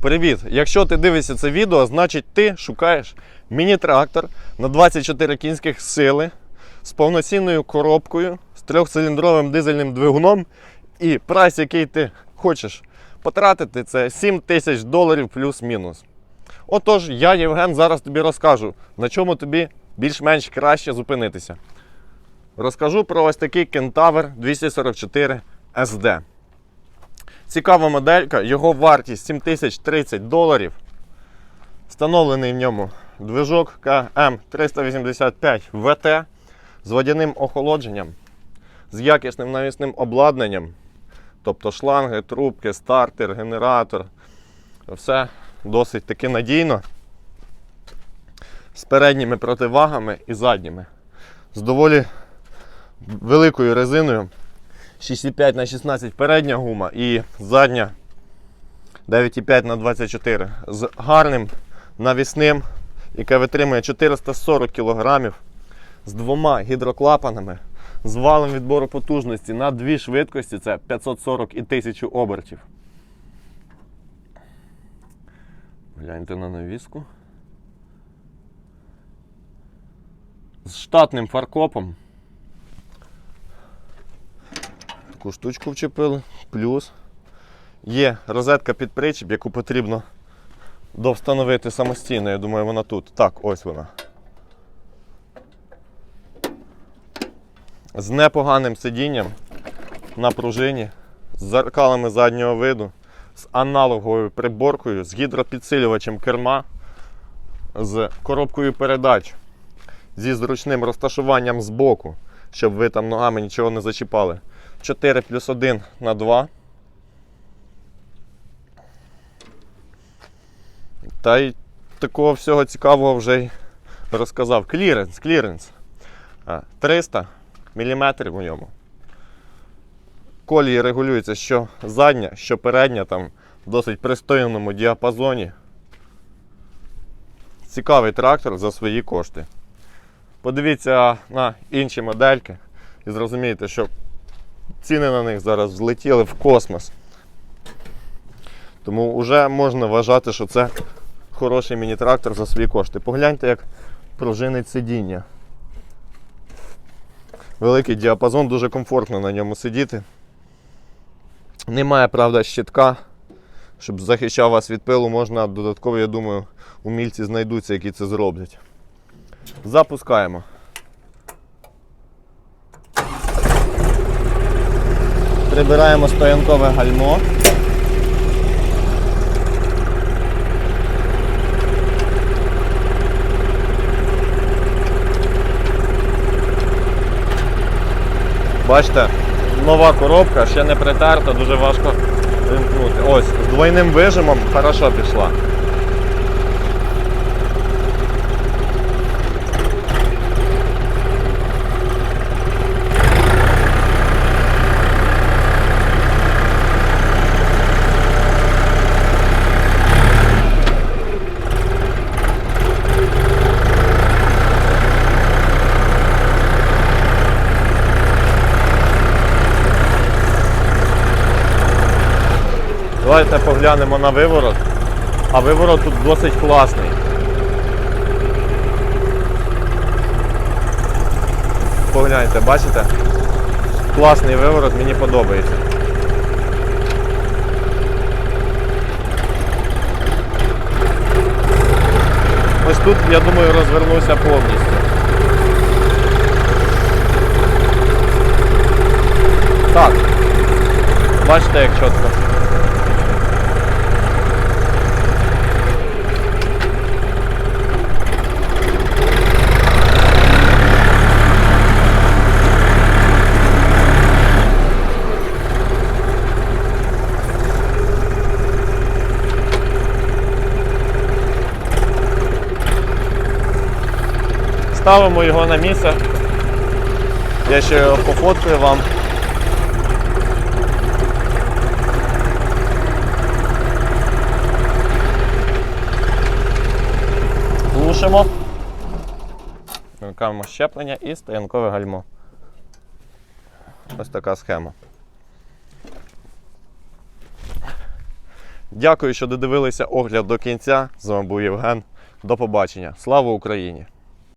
Привіт! Якщо ти дивишся це відео, значить ти шукаєш міні-трактор на 24 кінських сили з повноцінною коробкою, з трьохциліндровим дизельним двигуном. І прайс, який ти хочеш потратити, це 7 тисяч доларів плюс-мінус. Отож, я, Євген, зараз тобі розкажу, на чому тобі більш-менш краще зупинитися. Розкажу про ось такий Кентавр 244 SD. Цікава моделька, його вартість 7030 доларів. Встановлений в ньому движок КМ385 ВТ з водяним охолодженням, з якісним навісним обладнанням, тобто шланги, трубки, стартер, генератор. Все досить таки надійно. З передніми противагами і задніми. З доволі великою резиною. 6,5 на 16 передня гума і задня 9,5 на 24 з гарним навісним, яке витримує 440 кг, з двома гідроклапанами, з валом відбору потужності на дві швидкості це 540 і 1000 обертів. Гляньте на навіску. З штатним фаркопом. Таку штучку вчепили. Плюс є розетка під причіп, яку потрібно довстановити самостійно. Я думаю, вона тут. Так, ось вона. З непоганим сидінням на пружині, з зеркалами заднього виду, з аналоговою приборкою, з гідропідсилювачем керма, з коробкою передач, зі зручним розташуванням збоку, щоб ви там ногами нічого не зачіпали. 4 плюс 1 на 2. Та й такого всього цікавого вже й розказав. Кліренс, кліренс. 300 мм у ньому. Колії регулюються що задня, що передня, там в досить пристойному діапазоні. Цікавий трактор за свої кошти. Подивіться на інші модельки і зрозумієте, що ціни на них зараз злетіли в космос. Тому вже можна вважати, що це хороший міні-трактор за свої кошти. Погляньте, як пружинить сидіння. Великий діапазон, дуже комфортно на ньому сидіти. Немає, правда, щитка, щоб захищав вас від пилу, можна додатково, я думаю, умільці знайдуться, які це зроблять. Запускаємо. Прибираємо стоянкове гальмо. Бачите, нова коробка, ще не притерта, дуже важко вимкнути. Ось, з двойним вижимом хорошо пішла. Давайте поглянемо на виворот. А виворот тут досить класний. Погляньте, бачите? Класний виворот, мені подобається. Ось тут, я думаю, розвернуся повністю. Так. Бачите, як чітко. Ставимо його на місце. Я ще його пофоткаю вам. Глушимо. Вмикаємо щеплення і стоянкове гальмо. Ось така схема. Дякую, що додивилися огляд до кінця. З вами був Євген. До побачення. Слава Україні!